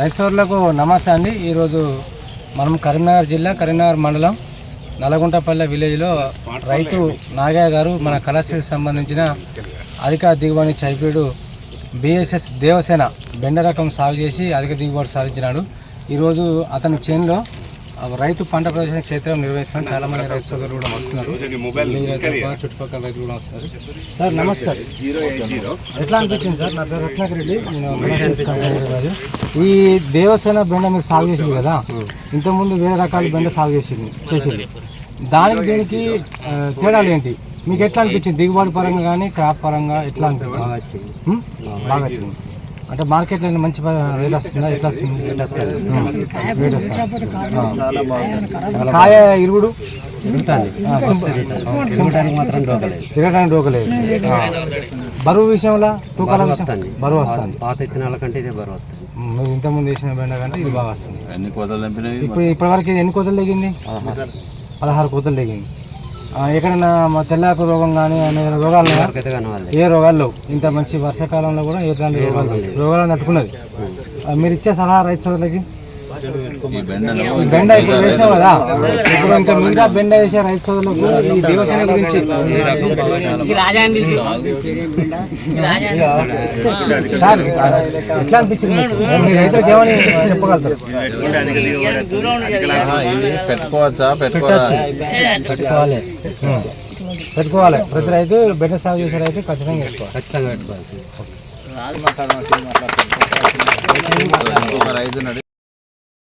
రైసోర్లకు నమస్తే అండి. ఈరోజు మనం కరీంనగర్ జిల్లా కరీంనగర్ మండలం నల్లగుంటపల్లె విలేజ్లో రైతు నాగయ్య గారు మన కళాశాలకు సంబంధించిన అధిక దిగుబడి చైపీడు బీఎస్ఎస్ దేవసేన బెండ రకం సాగు చేసి అధిక దిగుబడి సాధించినాడు. ఈరోజు అతని చేనులో రైతు పంట ప్రదర్శన క్షేత్రం నిర్వహిస్తున్నాం చాలా మంది రైతు సోదరులు కూడా వస్తున్నారు. చుట్టుపక్కల రైతులు కూడా వస్తున్నారు. సార్ నమస్తే. ఎట్లా అనిపించింది సార్? నా పేరు రత్నాకర్ రెడ్డి. నేను బిజినెస్ కంపెనీ రాజు. ఈ దేవసేన బెండ మీరు సాగు చేసింది కదా? ఇంతకుముందు వేరే రకాల బెండ సాగు చేసింది చేసింది. దానికి దీనికి తేడాలు ఏంటి? మీకు ఎట్లా అనిపించింది? దిగుబడి పరంగా కానీ క్రాప్ పరంగా ఎట్లా అనిపించింది? బాగా వచ్చింది. అంటే మార్కెట్లో మంచి రేట్ వస్తుందా? ఎట్లా వస్తుంది. రేట్ వస్తుంది. కాయ ఇరుగుడు. తిరగడానికి మాత్రం డోకలేదు. బరువు విషయంలో తూకాల బరువు వస్తుంది. బరువు వస్తుంది. పాత ఇత్తనాల కంటే ఇదే బరువు వస్తుంది. మీరు ఇంతకుముందు వేసిన బెండ కంటే ఇది బాగా వస్తుంది. ఎన్ని కోతలు తెంపినాయి ఇప్పుడు ఇప్పటివరకు ఎన్ని కోతలు తెగింది? పదహారు కోతలు తెగింది. ఎక్కడైనా మా తెల్లాకు రోగం కానీ అనే రోగాలు ఏ రోగాలు లేవు. ఇంత మంచి వర్షాకాలంలో కూడా ఎట్లాంటి రోగాలు లేవు. రోగాలను తట్టుకున్నది. మీరు ఇచ్చే సలహా రైతు సోదరులకి? బెండ ఇప్పుడు వేసినావు కదా? ఇప్పుడు ఇంకా మిగతా బెండ వేసే రైతు సోదరులకు ఈ దేవసేన గురించి సార్ ఎట్లా అనిపించింది? మీ రైతులకు ఏమని చెప్పగలుగుతారు. పెట్టుకోవచ్చా పెట్టుకోవచ్చా? పెట్టుకోవాలి. పెట్టుకోవాలి. ప్రతి రైతు బెండ సాగు చేసే రైతు ఖచ్చితంగా వేసుకోవాలి ఖచ్చితంగా పెట్టుకోవాల్సింది ఇంకొక రైతు